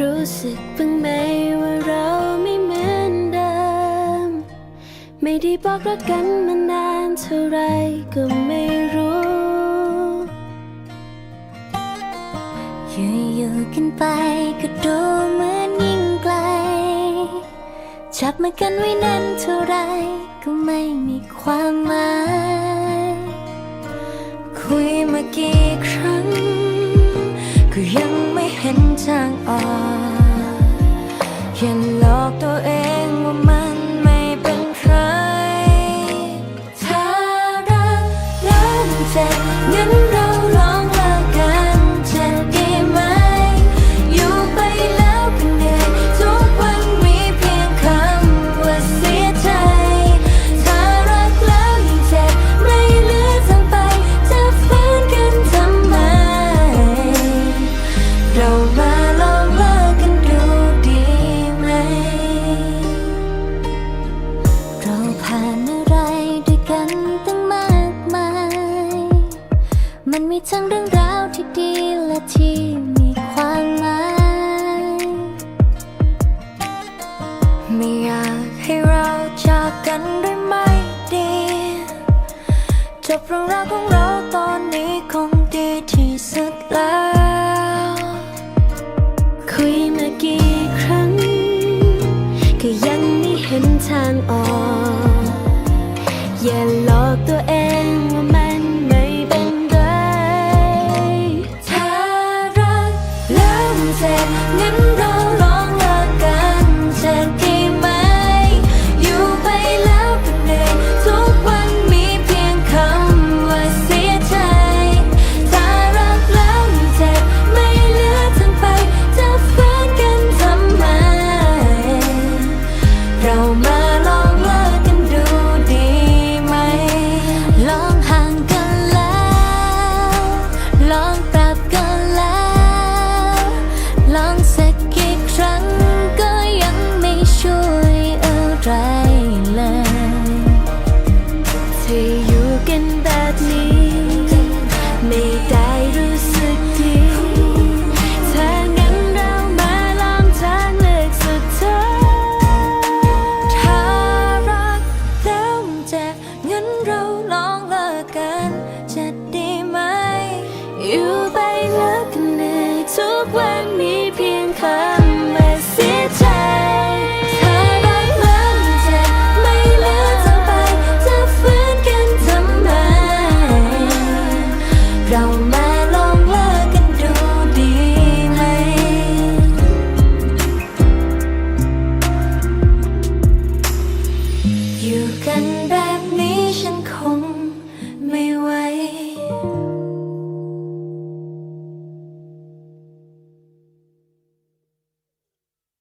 รู้สึกบ้างไหมว่าเราไม่เหมือนเดิม ไม่ได้บอกรักกันมานานเท่าไรก็ไม่รู้อยู่ๆกันไปก็ดูเหมือนยิ่งไกล จับมือกันไว้นั้นเท่าไรก็ไม่มีความหมาย คุยมากี่ครั้ง ก็ยัง ทางออกอย่าหลอกตัวเองว่ามันไม่เป็นไรถ้ารักแล้วมันเจ็บงั้นเราลองเลิกกันจะดีไหม อยู่ไปแล้วก็เหนื่อยทุกวันมีเพียงคำว่าเสียใจ ถ้ารักแล้วยิ่งเจ็บไม่เหลือทางไป จะฝืนกันทำไม เรามา ทั้งเรื่องราวที่ดีและที่มีความหมายไม่อยากให้เราจากกันด้วยไม่ดีจบเรื่องราวของเราตอนนี้คงดีที่สุดแล้ว คุยมากี่ครั้ง ก็ยังไม่เห็นทางออกอย่าหลอกตัวเอ 내 เราลองเลิกกันจะดีไหม You?